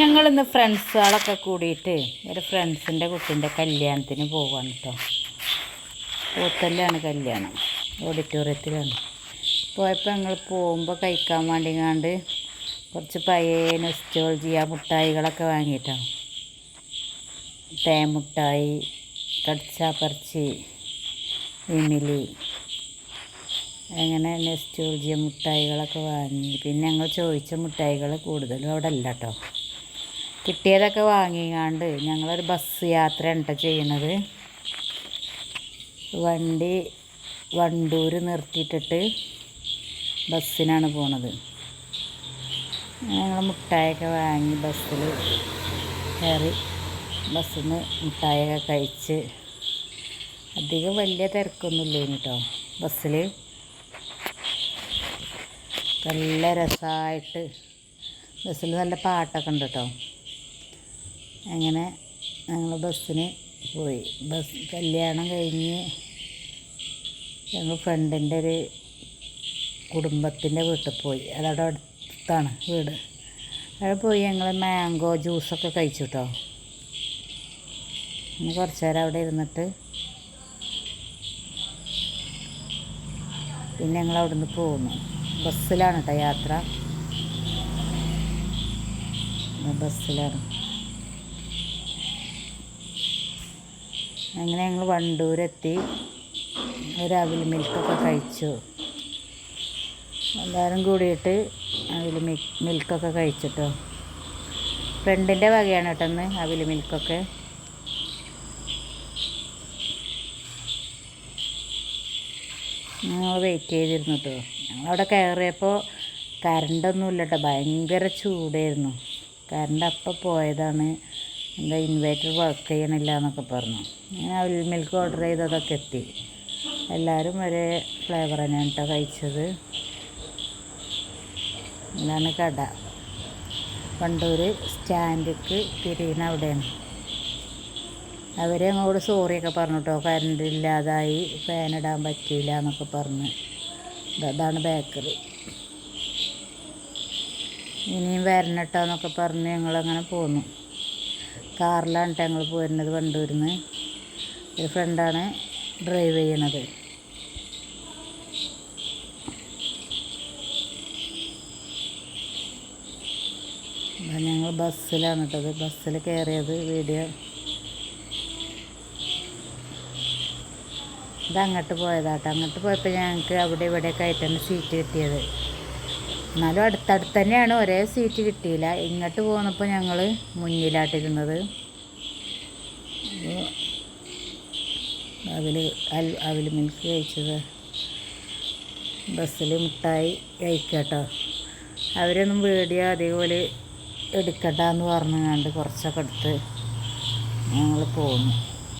ഞങ്ങളിന്ന് ഫ്രണ്ട്സുകളൊക്കെ കൂടിയിട്ട് ഒരു ഫ്രണ്ട്സിന്റെ കുട്ടീന്റെ കല്യാണത്തിന് പോവാണ് കേട്ടോ പൂത്തല്ലാണ് കല്യാണം ഓഡിറ്റോറിയത്തിലാണ്. പോയപ്പോൾ ഞങ്ങൾ പോകുമ്പോൾ കഴിക്കാൻ വേണ്ടിങ്ങാണ്ട് കുറച്ച് പഴയ നെസ്റ്റോൾജി ആ മുട്ടായികളൊക്കെ വാങ്ങിയിട്ടാണ് തേമുട്ടായി കടിച്ചാപ്പറിച്ചി വിമിലി അങ്ങനെ നെസ്റ്റോൾജിയ മുട്ടായികളൊക്കെ വാങ്ങി. പിന്നെ ഞങ്ങൾ ചോദിച്ച മുട്ടായികൾ കൂടുതലും അവിടെ അല്ല കേട്ടോ കിട്ടിയതൊക്കെ വാങ്ങിങ്ങാണ്ട് ഞങ്ങളൊരു ബസ് യാത്ര കേട്ടോ ചെയ്യണത്. വണ്ടി വണ്ടൂർ നിർത്തിയിട്ടിട്ട് ബസ്സിനാണ് പോണത്. ഞങ്ങൾ മുട്ടായൊക്കെ വാങ്ങി ബസ്സിൽ കയറി ബസ്സിൽ നിന്ന് മുട്ടായൊക്കെ കഴിച്ച് അധികം വലിയ തിരക്കൊന്നുമില്ല കേട്ടോ ബസ്സിൽ നല്ല രസമായിട്ട് ബസ്സിൽ നല്ല പാട്ടൊക്കെ ഉണ്ട് കേട്ടോ അങ്ങനെ ഞങ്ങൾ ബസ്സിന് പോയി. ബസ് കല്യാണം കഴിഞ്ഞ് ഞങ്ങൾ ഫ്രണ്ടിന്റെ ഒരു കുടുംബത്തിന്റെ വീട്ടിൽ പോയി. അതവിടെ അടുത്താണ് വീട്. അവിടെ പോയി ഞങ്ങൾ മാംഗോ ജ്യൂസൊക്കെ കഴിച്ചു കേട്ടോ പിന്നെ കുറച്ച് നേരം അവിടെ ഇരുന്നിട്ട് പിന്നെ ഞങ്ങൾ അവിടുന്ന് പോന്നു ബസ്സിലാണ് കേട്ടോ യാത്ര. ബസ്സിലാണ്. അങ്ങനെ ഞങ്ങൾ വണ്ടൂരെത്തി. ഒരു അവിൽ മിൽക്കൊക്കെ കഴിച്ചു. എല്ലാവരും കൂടിയിട്ട് അവിൽ മിൽ മിൽക്കൊക്കെ കഴിച്ചിട്ടോ. ഫ്രണ്ടിന്റെ വകയാണ് കേട്ടോ അന്ന് അവിൽ മിൽക്കൊക്കെ ഞങ്ങൾ വെയിറ്റ് ചെയ്തിരുന്നു കേട്ടോ ഞങ്ങളവിടെ കയറിയപ്പോൾ കറണ്ടൊന്നുമില്ല കേട്ടോ ഭയങ്കര ചൂടായിരുന്നു. കറണ്ട് അപ്പം പോയതാണ്. എന്താ ഇൻവേർട്ടർ വർക്ക് ചെയ്യണില്ല എന്നൊക്കെ പറഞ്ഞു. ഞാൻ അവിൽ മിൽക്ക് ഓർഡർ ചെയ്തതൊക്കെ എത്തി. എല്ലാവരും ഒരേ ഫ്ലേവർ തന്നെയാണ് കേട്ടോ കഴിച്ചത്. ഇതാണ് കട. പണ്ടൂർ സ്റ്റാൻഡിക്ക് തിരിയുന്ന അവിടെയാണ്. അവരെ ഞങ്ങളോട് സോറിയൊക്കെ പറഞ്ഞു കേട്ടോ കറണ്ട് ഇല്ലാതായി ഇടാൻ പറ്റിയില്ല എന്നൊക്കെ പറഞ്ഞ്. അതാണ് ബേക്കറി ഇനിയും വരണം കേട്ടോ എന്നൊക്കെ പറഞ്ഞ് ഞങ്ങളങ്ങനെ പോന്നു. കാറിലാണ് ഞങ്ങൾ പോരുന്നത് കണ്ടുവരുന്നത് ഒരു ഫ്രണ്ടാണ് ഡ്രൈവ് ചെയ്യണത്. ഞങ്ങൾ ബസ്സിലാണ് കേട്ടത് ബസ്സിൽ കയറിയത് വീഡിയോ. ഇത് അങ്ങോട്ട് പോയതാട്ടോ അങ്ങോട്ട് പോയപ്പോൾ ഞങ്ങൾക്ക് അവിടെ ഇവിടെയൊക്കെ ആയിട്ടാണ് സീറ്റ് കിട്ടിയത്. എന്നാലും അടുത്തടുത്ത് തന്നെയാണ് ഒരേ സീറ്റ് കിട്ടിയില്ല. ഇങ്ങോട്ട് പോന്നപ്പോൾ ഞങ്ങൾ മുന്നിലാട്ടിരുന്നത്. അതിൽ അവിൽ മിൽക്ക് കഴിച്ചത്. ബസ്സിൽ മിഠായി കഴിക്കട്ടോ. അവരൊന്നും വീഡിയോ അതേപോലെ എടുക്കണ്ടെന്ന് പറഞ്ഞുകൊണ്ട് കുറച്ചൊക്കെ എടുത്ത് ഞങ്ങൾ പോന്നു.